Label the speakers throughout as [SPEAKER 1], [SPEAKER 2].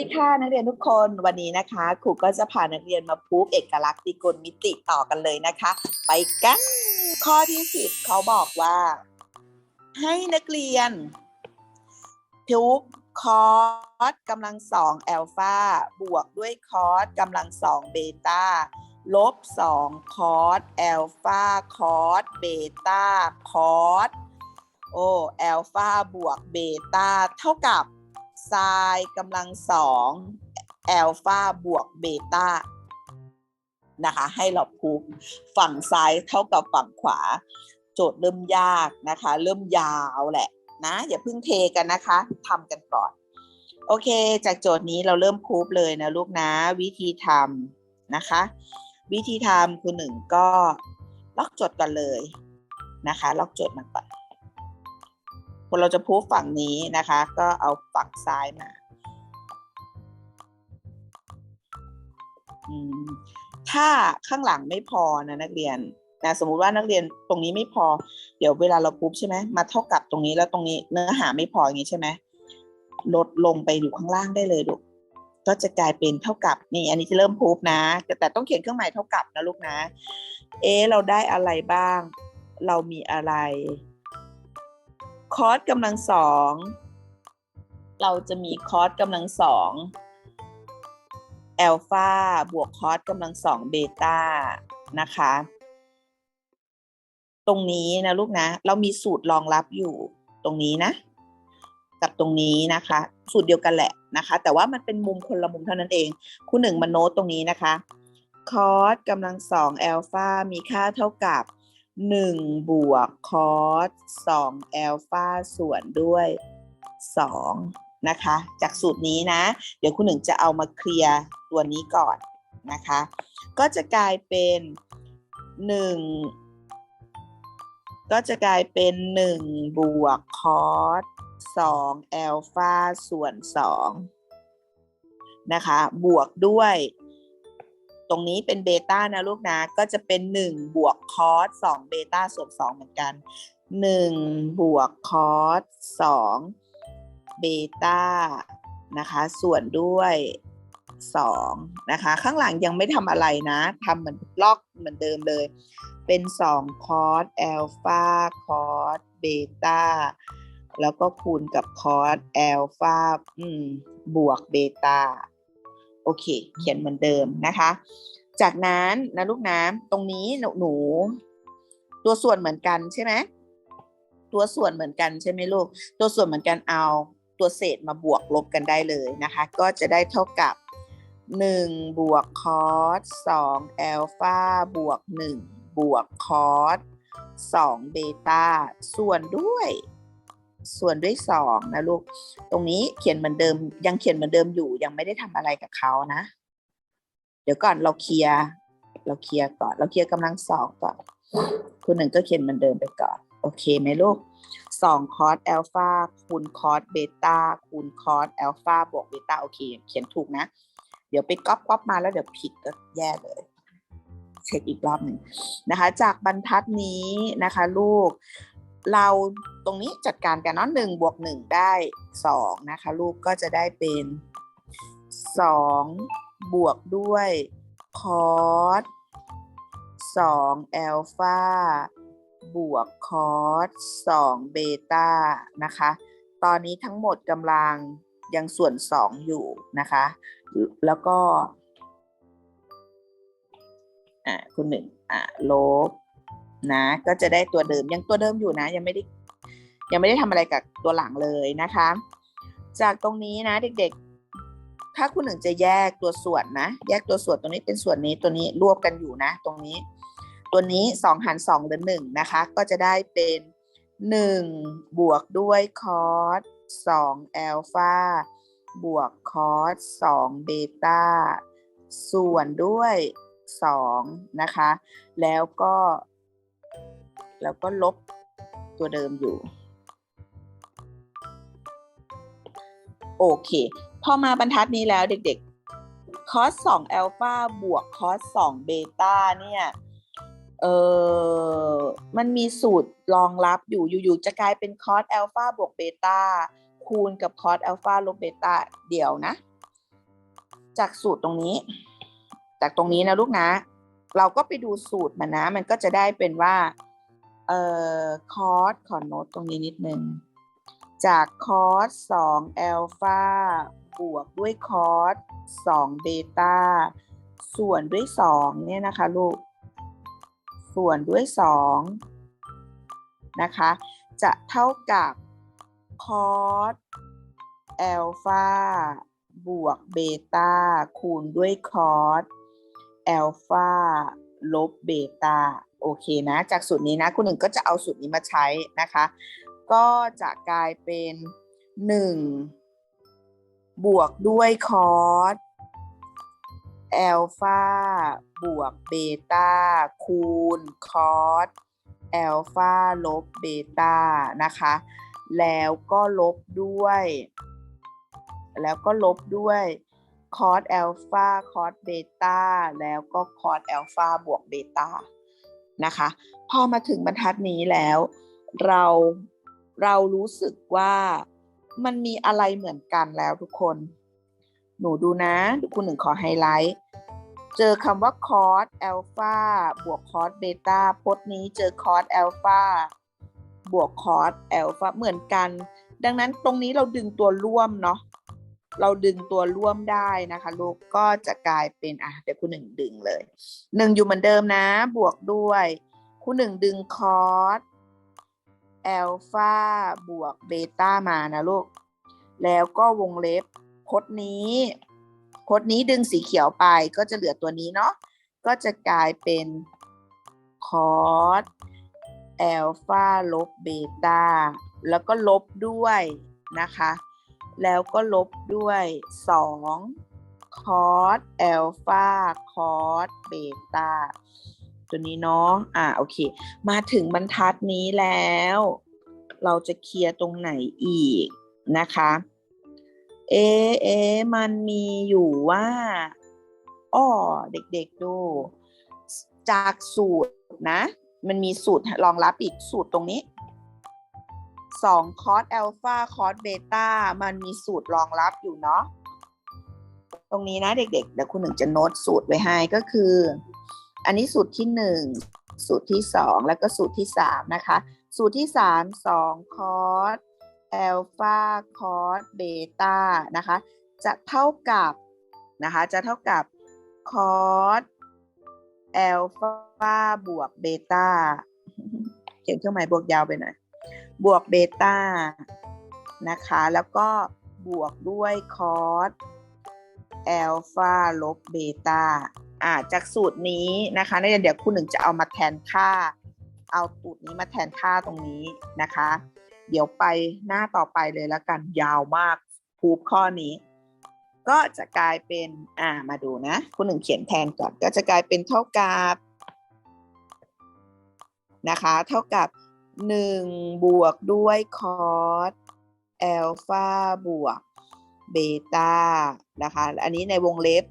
[SPEAKER 1] ดีค่ะนักเรียนทุกคนวันนี้นะคะครูก็จะพานักเรียนมาพูดเอกลักษณ์ตรีโกณมิติต่อกันเลยนะคะ ไปกัน ข้อที่สิบเขาบอกว่า ให้นักเรียนทุกคอร์สกำลังสองแอลฟาบวกด้วยคอร์สกำลังสองเบต้าลบสองคอร์สแอลฟาคอร์สเบต้าคอร์สโอแอลฟาบวกเบต้าเท่ากับ ไซน์กำลังสองแอลฟาบวกเบต้านะคะให้เราพูดฝั่งซ้ายเท่ากับฝั่งขวา โจทย์เริ่มยากนะคะ เริ่มยาวแหละนะอย่าเพิ่งเทกันนะคะทำกันก่อน โอเค จากโจทย์นี้เราเริ่มพูดเลยนะลูกนะ วิธีทำนะคะ วิธีทำคือหนึ่งก็ล็อกโจทย์กันเลยนะคะ ล็อกโจทย์มาก่อน พอเราจะพูดฝั่งนี้นะคะ ก็เอาฝั่งซ้ายมาถ้าข้างหลังไม่พอนะนักเรียนนะสมมุติว่านักเรียนตรงนี้ไม่พอ เดี๋ยวเวลาเราปุ๊บใช่ไหมมาเท่ากับตรงนี้แล้วตรงนี้เนื้อหาไม่พออย่างนี้ใช่ไหมลดลงไปอยู่ข้างล่างได้เลยลูกก็จะกลายเป็นเท่ากับนี่อันนี้จะเริ่มพูบนะ แต่ต้องเขียนเครื่องหมายเท่ากับนะลูกนะ เอะเราได้อะไรบ้าง เรามีอะไร คอสกำลังสอง เราจะมีคอสกำลังสองแอลฟาบวกคอสกำลังสองเบต้านะคะ ตรงนี้นะลูกนะ เรามีสูตรรองรับอยู่ตรงนี้นะ กับตรงนี้นะคะ สูตรเดียวกันแหละนะคะ แต่ว่ามันเป็นมุมคนละมุมเท่านั้นเอง คู่หนึ่งมาโน้ตตรงนี้นะคะ คอสกำลังสองแอลฟามีค่าเท่ากับ หนึ่งบวกคอสสองแอลฟาส่วนด้วยสองนะคะ จากสูตรนี้นะ เดี๋ยวคุณหนึ่งจะเอามาเคลียร์ตัวนี้ก่อนนะคะ ก็จะกลายเป็นหนึ่งก็จะกลายเป็นหนึ่งบวกคอสสองแอลฟาส่วนสองนะคะ บวกด้วย ตรงนี้เป็นเบต้านะลูกนะ ก็จะเป็น 1 บวกคอส2เบต้าส่วน 2 เหมือนกัน 1 บวกคอส2เบต้านะคะ ส่วนด้วย2นะคะ ข้างหลังยังไม่ทำอะไรนะทำเหมือนล็อกเหมือนเดิมเลย เป็น2คอสแอลฟาคอสเบต้าแล้วก็คูณกับคอสแอลฟาบวกเบต้า โอเค เขียนเหมือนเดิมนะคะ จากนั้นนะลูกน้ำตรงนี้หนูหนู ตัวส่วนเหมือนกันใช่ไหมตัวส่วนเหมือนกันใช่ไหมลูก ตัวส่วนเหมือนกันเอาตัวเศษมาบวกลบกันได้เลยนะคะ ก็จะได้เท่ากับ1บวกคอส2แอลฟาบวก1บวกคอส2เบต้าส่วนด้วย ส่วนด้วย2นะลูก ตรงนี้เขียนเหมือนเดิม ยังเขียนเหมือนเดิมอยู่ ยังไม่ได้ทำอะไรกับเขานะ เดี๋ยวก่อนเราเคลียร์เราเคลียร์ก่อน เราเคลียร์กำลังสองก่อนคุณหนึ่งก็เขียนเหมือนเดิมไปก่อน โอเคไหมลูกสองคอสแอลฟาคูณคอสเบต้าคูณคอสแอลฟาบวกเบต้าโอเค เขียนถูกนะ เดี๋ยวไปก๊อปก๊อปมาแล้วเดี๋ยวผิดก็แย่เลยเช็คอีกรอบหนึ่งนะคะ จากบรรทัดนี้นะคะ ลูก เราตรงนี้จัดการกันเนาะหนึ่งบวกหนึ่งได้สองนะคะลูกก็จะได้เป็นสองบวกด้วยคอสสองแอลฟาบวกคอสสองเบต้านะคะ ตอนนี้ทั้งหมดกำลังยังส่วนสองอยู่นะคะ แล้วก็อ่าคุณหนึ่งอ่าลบ นะ ก็จะได้ตัวเดิมยังตัวเดิมอยู่นะ ยังไม่ได้ยังไม่ได้ทำอะไรกับตัวหลังเลยนะคะ จากตรงนี้นะเด็กๆ ถ้าคุณหนึ่งจะแยกตัวส่วนนะ แยกตัวส่วนตรงนี้เป็นส่วนนี้ตัวนี้รวบกันอยู่นะ ตรงนี้ ตัวนี้สองหารสองเหลือหนึ่งนะคะ ก็จะได้เป็นหนึ่งบวกด้วยคอสสองแอลฟาบวกคอสสองเบต้าส่วนด้วยสองนะคะ แล้วก็ แล้วก็ลบตัวเดิมอยู่ โอเค พอมาบรรทัดนี้แล้วเด็กๆ คอส2แอลฟาบวกคอส2เบต้าเนี่ย เออมันมีสูตรรองรับอยู่ อยู่ๆ จะกลายเป็นคอสแอลฟาบวกเบต้าคูณกับคอสแอลฟาลบเบต้าเดี๋ยวนะ จากสูตรตรงนี้ จากตรงนี้นะลูกนะ เราก็ไปดูสูตรมันนะ มันก็จะได้เป็นว่า เอ่อคอสขอโน้ตตรงนี้นิดนึง จากคอสสองแอลฟาบวกด้วยคอสสองเบต้าส่วนด้วยสองเนี่ยนะคะลูก ส่วนด้วยสองนะคะ จะเท่ากับคอสแอลฟาบวกเบต้าคูณด้วยคอสแอลฟาลบเบต้า โอเคนะ จากสูตรนี้นะคุณหนึ่งก็จะเอาสูตรนี้มาใช้นะคะ ก็จะกลายเป็น1บวกด้วยคอสแอลฟาบวกเบต้าคูณคอสแอลฟาลบเบต้านะคะ แล้วก็ลบด้วย แล้วก็ลบด้วยคอสแอลฟาคอสเบต้าแล้วก็คอสแอลฟาบวกเบต้า นะคะ พอมาถึงบรรทัดนี้แล้ว เราเรารู้สึกว่ามันมีอะไรเหมือนกันแล้วทุกคน หนูดูนะดูคุณหนึ่งขอไฮไลท์เจอคำว่าคอร์สแอลฟาบวกคอร์สเบต้าพจน์นี้เจอคอร์สแอลฟาบวกคอร์สแอลฟาเหมือนกัน ดังนั้นตรงนี้เราดึงตัวร่วมเนาะ เราดึงตัวร่วมได้นะคะลูกก็จะกลายเป็นอะเดี๋ยวคุณหนึ่งดึงเลยหนึ่งอยู่เหมือนเดิมนะ บวกด้วยคุณหนึ่งดึงคอสแอลฟาบวกเบต้ามานะลูก แล้วก็วงเล็บพจน์นี้พจน์นี้ดึงสีเขียวไปก็จะเหลือตัวนี้เนาะก็จะกลายเป็นคอสแอลฟาลบเบต้าแล้วก็ลบด้วยนะคะ แล้วก็ลบด้วย 2 คอสแอลฟาคอสเบต้าตัวนี้เนาะ อ่า โอเค มาถึงบรรทัดนี้แล้ว เราจะเคลียร์ตรงไหนอีกนะคะ เอะเอะมันมีอยู่ว่า อ้อ เด็กๆดู จากสูตรนะ มันมีสูตรรองรับอีกสูตรตรงนี้ 2 คอสอัลฟาคอสเบต้ามันมีสูตรรองรับอยู่เนาะตรงนี้นะเด็กๆเดี๋ยวคุณหนึ่งจะโน้ตสูตรไว้ให้ก็คือ อันนี้สูตรที่ 1 สูตรที่ 2 แล้วก็สูตรที่ 3 นะคะ สูตรที่ 3 2 คอสอัลฟาคอสเบต้านะคะจะเท่ากับนะคะจะเท่ากับคอสอัลฟาบวกเบต้าเขียนเครื่องหมายบวกยาวไปหน่อย บวกเบต้านะคะ แล้วก็บวกด้วยคอสอัลฟาลบเบต้าอ่าจากสูตรนี้นะคะนักเรียนเดี๋ยวคุณหนึ่งจะเอามาแทนค่า เอาสูตรนี้มาแทนค่าตรงนี้นะคะ เดี๋ยวไปหน้าต่อไปเลยแล้วกันยาวมากพูบข้อนี้ ก็จะกลายเป็นอ่ามาดูนะคุณหนึ่งเขียนแทนก่อนก็จะกลายเป็นเท่ากับนะคะ เท่ากับ 1 บวกด้วยคอสแอลฟาบวกเบต้านะคะ อันนี้ในวงเล็บ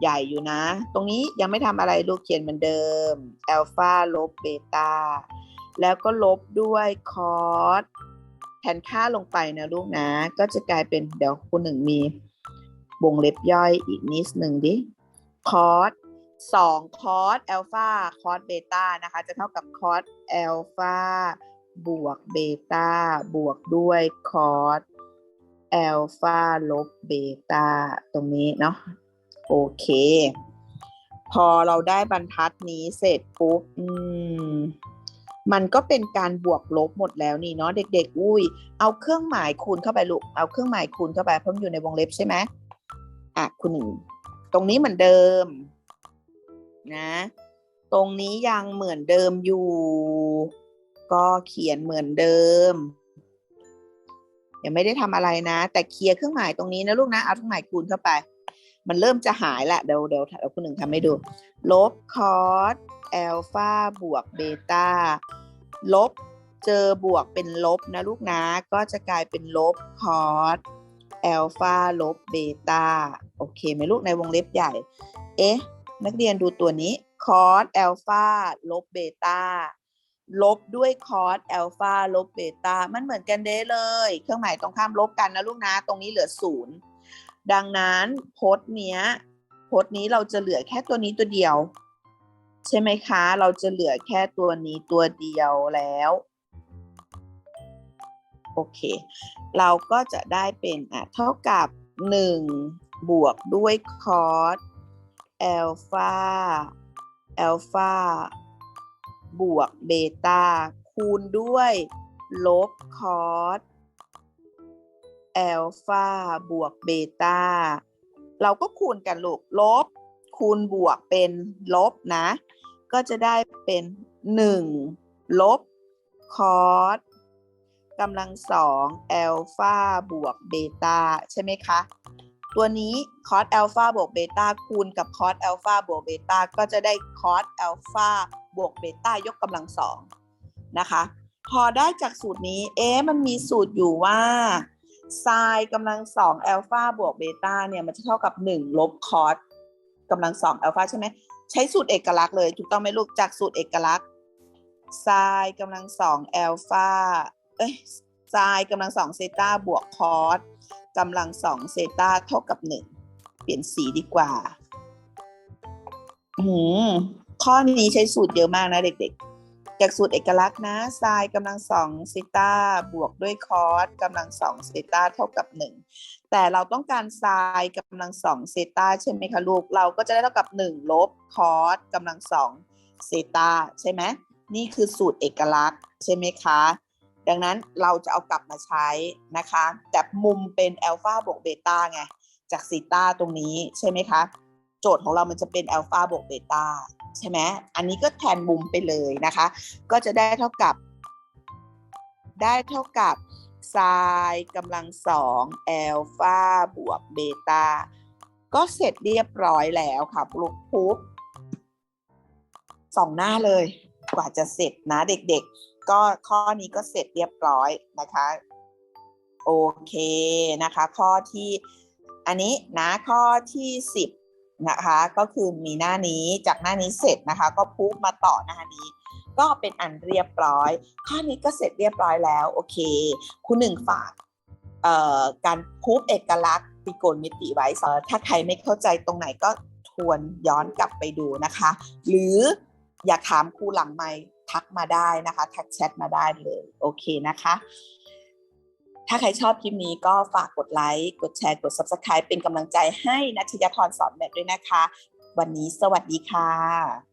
[SPEAKER 1] ใหญ่อยู่นะ ตรงนี้ยังไม่ทำอะไรลูกเขียนเหมือนเดิมแอลฟาลบเบต้าแล้วก็ลบด้วยคอสแทนค่าลงไปนะลูกนะ ก็จะกลายเป็นเดี๋ยวคุณหนึ่งมีวงเล็บย่อยอีกนิดหนึ่งดิคอส สองคอสแอลฟาคอสเบต้านะคะ จะเท่ากับคอสแอลฟาบวกเบต้าบวกด้วยคอสแอลฟาลบเบต้าตรงนี้เนาะโอเค พอเราได้บรรทัดนี้เสร็จปุ๊บอืมมันก็เป็นการบวกลบหมดแล้วนี่เนาะเด็ก ๆ อุ้ย เอาเครื่องหมายคูณเข้าไปลูก เอาเครื่องหมายคูณเข้าไปเพราะมันอยู่ในวงเล็บใช่ไหมอะคุณหนึ่งตรงนี้เหมือนเดิม นะ ตรงนี้ยังเหมือนเดิมอยู่ ก็เขียนเหมือนเดิมยังไม่ได้ทำอะไรนะ แต่เคลียร์เครื่องหมายตรงนี้นะลูกนะเอาเครื่องหมายคูณเข้าไป มันเริ่มจะหายละเดี๋ยวเดี๋ยวเดี๋ยวคุณหนึ่งทำให้ดู ลบคอสแอลฟาบวกเบต้าลบเจอบวกเป็นลบนะลูกนะ ก็จะกลายเป็นลบคอสแอลฟาลบเบต้าโอเคไหมลูกในวงเล็บใหญ่ เอ๊ะ นักเรียนดูตัวนี้คอสแอลฟาลบเบต้าลบด้วยคอสแอลฟาลบเบต้ามันเหมือนกันเด้เลย เครื่องหมายตรงข้ามลบกันนะลูกนะตรงนี้เหลือศูนย์ดังนั้นพจน์เนี้ยพจน์นี้เราจะเหลือแค่ตัวนี้ตัวเดียว ใช่ไหมคะ เราจะเหลือแค่ตัวนี้ตัวเดียวแล้วโอเค เราก็จะได้เป็นอะเท่ากับ 1 บวกด้วยคอส แอลฟาแอลฟาบวกเบต้าคูณด้วย ลบคอสแอลฟาบวกเบต้าเราก็คูณกันลูกลบ คูณบวกเป็นลบนะ ก็จะได้เป็น 1 ลบคอสกำลังสองแอลฟาบวกเบต้าใช่ไหมคะ ตัวนี้คอสแอลฟาบวกเบต้าคูณกับคอสแอลฟาบวกเบต้าก็จะได้คอสแอลฟาบวกเบต้ายกกำลังสองนะคะ พอได้จากสูตรนี้เอ๊มันมีสูตรอยู่ว่าไซน์กำลังสองแอลฟาบวกเบต้าเนี่ยมันจะเท่ากับ1ลบคอสกำลังสองแอลฟาใช่ไหมใช้สูตรเอกลักษณ์เลยถูกต้องไหมลูกจากสูตรเอกลักษณ์ไซน์กำลังสองแอลฟาเอ้ย ไซน์กำลังสองเซตาบวกคอสกำลังสองเซตาเท่ากับ1เปลี่ยนสีดีกว่าอืมข้อนี้ใช้สูตรเยอะมากนะเด็กๆ จากสูตรเอกลักษณ์นะไซน์กำลังสองเซตาบวกด้วยคอสกำลังสองเซตาเท่ากับ1แต่เราต้องการไซน์กำลังสองเซตาใช่ไหมคะลูก เราก็จะได้เท่ากับ1ลบคอสกำลังสองเซตาใช่ไหมนี่คือสูตรเอกลักษณ์ใช่ไหมคะ ดังนั้นเราจะเอากลับมาใช้นะคะแต่มุมเป็นอัลฟาบวกเบต้าไงจากซีตาตรงนี้ใช่ไหมคะ โจทย์ของเรามันจะเป็นอัลฟาบวกเบต้าใช่ไหมอันนี้ก็แทนมุมไปเลยนะคะ ก็จะได้เท่ากับ ได้เท่ากับไซน์กำลังสองอัลฟาบวกเบต้าก็เสร็จเรียบร้อยแล้วค่ะลูกปุ๊บสองหน้าเลย กว่าจะเสร็จนะเด็กๆ ก็ข้อนี้ก็เสร็จเรียบร้อยนะคะ โอเคนะคะ ข้อที่อันนี้นะข้อที่สิบนะคะก็คือมีหน้านี้จากหน้านี้เสร็จนะคะ ก็พูบมาต่อหน้านี้ ก็เป็นอันเรียบร้อย ข้อนี้ก็เสร็จเรียบร้อยแล้วโอเคคุณหนึ่งฝากการพูบเอกลักษณ์ตริโกณมิติไว้เอ่อถ้าใครไม่เข้าใจตรงไหนก็ทวนย้อนกลับไปดูนะคะ หรืออยากถามครูหลังไม ทักมาได้นะคะทักแชทมาได้เลยโอเคนะคะ ถ้าใครชอบคลิปนี้ก็ฝากกดไลค์กดแชร์กด Subscribe เป็นกำลังใจให้นัทยาพรสอนแบบด้วยนะคะ วันนี้สวัสดีค่ะ